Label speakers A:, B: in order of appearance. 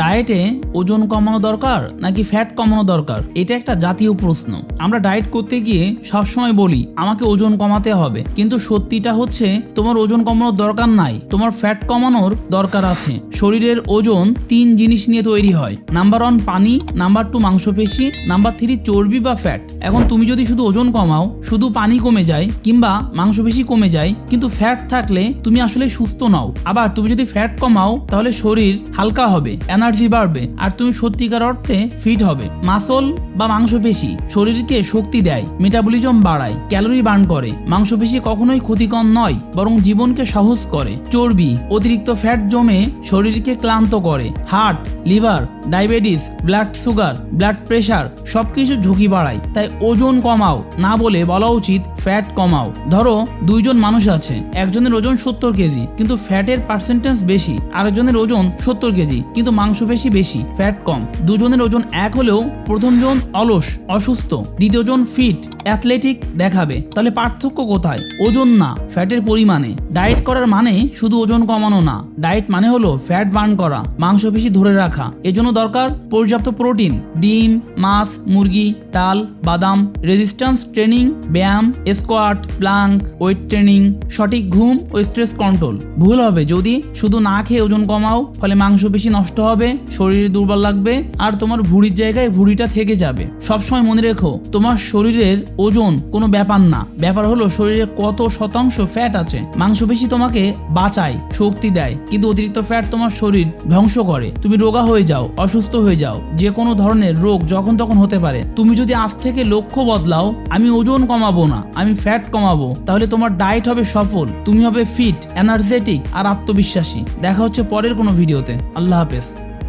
A: ডায়েটে ওজন কমানো দরকার নাকি ফ্যাট কমানো দরকার? এটা একটা জাতীয় প্রশ্ন। আমরা ডায়েট করতে গিয়ে সবসময় বলি, আমাকে ওজন কমাতে হবে। কিন্তু সত্যিটা হচ্ছে, তোমার ওজন কমানোর দরকার নাই, তোমার ফ্যাট কমানোর দরকার আছে। শরীরের ওজন তিন জিনিস নিয়ে তৈরি হয়। নাম্বার ওয়ান পানি। নাম্বার টু মাংসপেশি। নাম্বার থ্রি চর্বি বা ফ্যাট এখন তুমি যদি শুধু ওজন কমাও, শুধু পানি কমে যায়, কিংবা মাংসপেশি কমে যায়, কিন্তু ফ্যাট থাকলে তুমি আসলে সুস্থ নও। আবার তুমি যদি ফ্যাট কমাও, তাহলে শরীর হালকা হবে এনার্জি বাড়বে, আর তুমি সত্যিকার অর্থে ফিট হবে। মাসল বা মাংসপেশি শরীরকে শক্তি দেয় মেটাবলিজম বাড়ায় ক্যালোরি বার্ন করে। মাংসপেশি কখনোই ক্ষতিকর নয়, বরং জীবনকে সহজ করে। চর্বি, অতিরিক্ত ফ্যাট জমে শরীরকে ক্লান্ত করে। Heart, liver, diabetes, blood sugar, blood pressure সবকিছু ঝুঁকি বাড়ায়। তাই ওজন কমাও, না বলে বলা উচিত ফ্যাট কমাও। ধরো, দুইজন মানুষ আছে, একজনের ওজন সত্তর কেজি, কিন্তু ফ্যাটের পার্সেন্টেজ বেশি, আরেকজনের ওজন সত্তর কেজি, কিন্তু মাংস বেশি বেশি, ফ্যাট কম। দুজনের ওজন এক হলেও প্রথমজন অলস, অসুস্থ, দ্বিতীয়জন ফিট, অ্যাথলেটিক দেখাবে। তাহলে পার্থক্য কোথায়? ওজন না, ফ্যাটের পরিমাণে। ডায়েট করার মানে শুধু ওজন কমানো না। ডায়েট মানে হলো ফ্যাট বার্ন করা, মাংসপেশি ধরে রাখা, এজন্য দরকার পর্যাপ্ত প্রোটিন ডিম, মাছ, মুরগি, ডাল, বাদাম রেজিস্ট্যান্স ট্রেনিং ব্যায়াম স্কোয়াট প্লাঙ্ক ওয়েট ট্রেনিং সঠিক ঘুম ও স্ট্রেস কন্ট্রোল ভুল হবে যদি শুধু না খেয়ে ওজন কমাও, ফলে মাংসপেশি নষ্ট হবে, শরীর দুর্বল লাগবে, আর তোমার ভুঁড়ির জায়গায় ভুঁড়িটা থেকে যাবে। সবসময় মনে রেখো, তোমার শরীরের ওজন কোনো ব্যাপার না। ব্যাপার হলো শরীরে কত শতাংশ ফ্যাট আছে। মাংসপেশি তোমাকে বাঁচায়, শক্তি দেয়, কিন্তু অতিরিক্ত ফ্যাট তোমার শরীর ধ্বংস করে। তুমি রোগা হয়ে যাও, অসুস্থ হয়ে যাও। যে কোনো ধরনের রোগ যখন তখন হতে পারে। তুমি যদি আজ থেকে লক্ষ্য বদলাও, আমি ওজন কমাবো না, আমি ফ্যাট কমাবো, তাহলে তোমার ডায়েট হবে সফল। তুমি হবে ফিট এনার্জেটিক আর আত্মবিশ্বাসী। দেখা হচ্ছে পরের কোনো ভিডিওতে আল্লাহ হাফেজ।